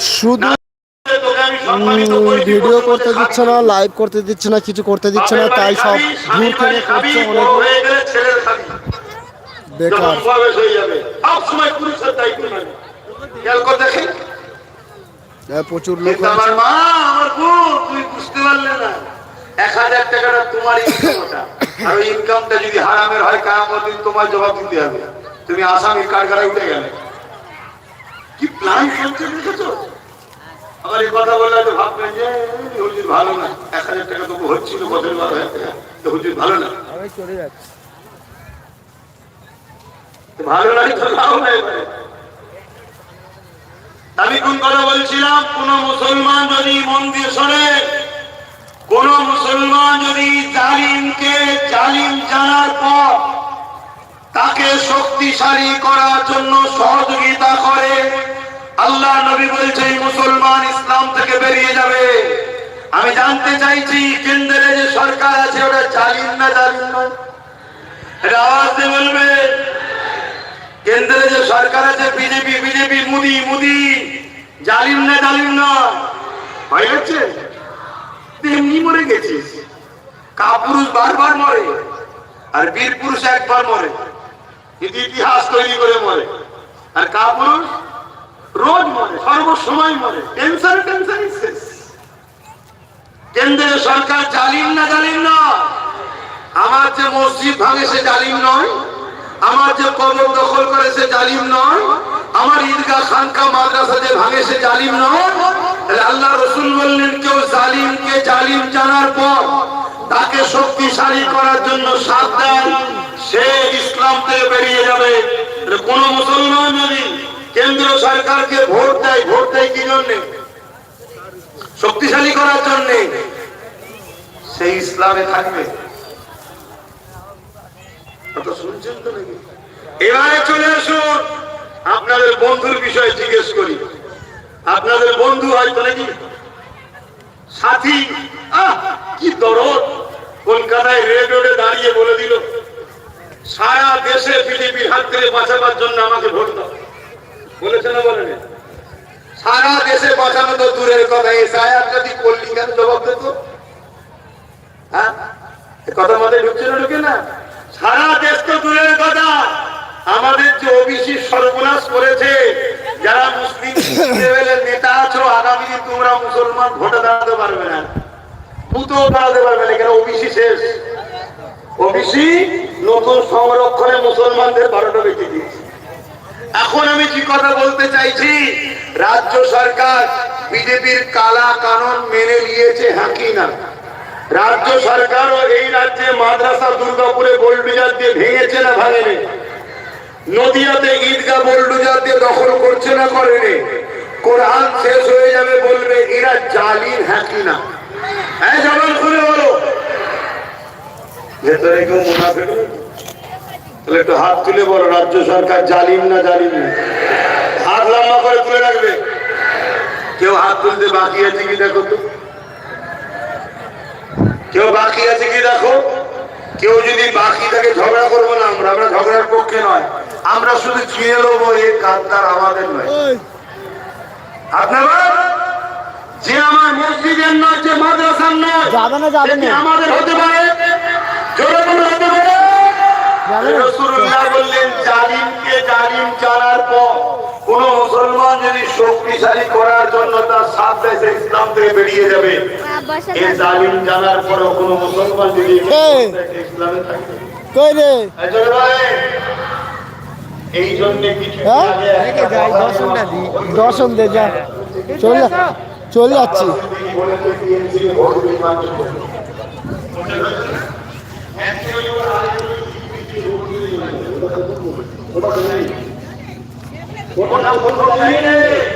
শুধু ভিডিও করতে দিচ্ছে না লাইভ করতে দিচ্ছে না কিছু করতে দিচ্ছে না তাই সব দূর থেকে করছে অনেকে। বেকার। হয়ে প্রচুর লোক আমার মা, আমার বোন, তুই বুঝতে পারলে না। এক হাজার টাকাটা তোমার। আর ওই ইনকামটা যদি হারামের হয় কায়ামত তোমার জবাব দিতে হবে। তুমি আসামির কারখানায় উঠে গেলে। কি প্ল্যান চলছে দেখেছ? আমার এই কথা বললে তো ভাববেন যে হুজুর ভালো না। এক হাজার টাকা তবু হচ্ছিল বছর বারো হাজার হুজুর ভালো না? তো ভালো নাই তো লাভ নাই আমি কোন কথা বলছিলাম? কোন মুসলমান যদি মন দিয়ে শোনে কোন মুসলমান যদি জালিমকে জালিম জানার পর তাকে শক্তিশালী করার জন্য সহযোগিতা করে আল্লাহ নবী বলছে এই মুসলমান ইসলাম থেকে বেরিয়ে যাবে। আমি জানতে চাইছি, কেন্দ্রে যে সরকার আছে, ওটা জালিম না জালিম নয়? এটা আওয়াজ দিয়ে বলবে। কেন্দ্রে যে সরকার আছে, বিজেপি বিজেপি, মুদি মুদি। জালিম না জালিম নয়? হয়ে গেছে তেমনি মরে গেছিস। কাপুরুষ বারবার মরে, আর বীর পুরুষ একবার মরে। ইতিহাস তৈরি করে মরে। আর কাপুরুষ রোজ মরে, সর্বসময় মরে। টেনশন টেনশন শেষ কেন্দ্রের সরকার জালিম না জালিম নয়? আমার যে মসজিদ ভাঙে সে জালিম নয়? আমার যে কবর দখল করে সে জালিম নয়? আমার ঈদগাহ খানকা মাদ্রাসা যে ভাঙে সে জালিম নয়? আল্লাহ রসুল বললেন, কেউ জালিমকে জালিম জানার পর তাকে শক্তিশালী করার জন্য দেয় সে ইসলাম থেকে বেরিয়ে যাবে। কোন মুসলমান যদি কেন্দ্র সরকারকে ভোট দেয়? ভোট দেয় কি জন্যে? শক্তিশালী করার জন্যে? সেই ইসলামে থাকবে? এবারে চলে আসুন, আপনাদের বন্ধুর বিষয়ে জিজ্ঞেস করি। আপনাদের বন্ধু হয়তো নাকি সাথী? আহ, কি দরদ! কলকাতায় রেড রোডে দাঁড়িয়ে বলে দিল, সারা দেশে বিজেপির হাত থেকে বাঁচাবার জন্য আমাকে ভোট দাও। বলেছে না বলেনি? সারা দেশে তো দূরের কথা। এই যদি কল্লিকান জবাব দিত হ্যাঁ? কথা মাথায় ঢুকছে না, ঢুকে না? সারা দেশ তো দূরের কথা। আমাদের যে সর্বনাশ করেছে, যারা মুসলিম লেভেলের নেতা আছো, আগামী দিন তোমরা মুসলমান ভোটে দাঁড়াতে পারবে না। বুথেও দাঁড়াতে পারবে না, কেন ওবিসি শেষ? ওবিসি নতুন সংরক্ষণে মুসলমানদের বারোটা বেঁচে দিয়েছে। এখন আমি কি কথা বলতে চাইছি? রাজ্য সরকার বিজেপির কালা কানুন মেনে নিয়েছে হ্যাঁ কি না? রাজ্য সরকারও এই রাজ্যে মাদ্রাসা দুর্গাপুরে বোল্ডুজার দিয়ে ভেঙেছে না ভাঙেনি? নদিয়াতে ঈদগাহ বোল্ডুজার দিয়ে দখল করছে না করেনি? কোরআন শেষ হয়ে যাবে বলবে, এরা জালিম হ্যাঁ কি না? হ্যাঁ জবান খুলে বলো। ভেতরে কেউ মুনাফেক? নেই? তাহলে একটু হাত তুলে বলো রাজ্য সরকার জালিম না জালিম? না হাত লম্বা করে তুলে রাখবে। কেউ হাত তুলতে বাকি আছে কি দেখো তো? কেউ বাকি আছে কি দেখো? কেউ যদি বাকি থাকে ঝগড়া করব না আমরা। আমরা ঝগড়ার পক্ষে নয়। আমরা শুধু চিনে নেব এই কান্তার আমাদের নয়। আপনারা যে আমার মসজিদের নয় যে মাদ্রাসার নয়। আমাদের হতে পারে? জোরে হতে পারে? না। বললেন জালিমকে জালিম জানার পর কোন মুসলমান যদি শক্তিশালী করার জন্য তার ইসলাম থেকে বেরিয়ে যাবে। এই জালিম জানার পর কোন মুসলমান যদি ইসলামে রে? এই জন্য কিছু হ্যাঁ? দর্শন দে যা। চলে চলে যাচ্ছি। বলেছে TNC ভোট বিমান ওটা বলব না।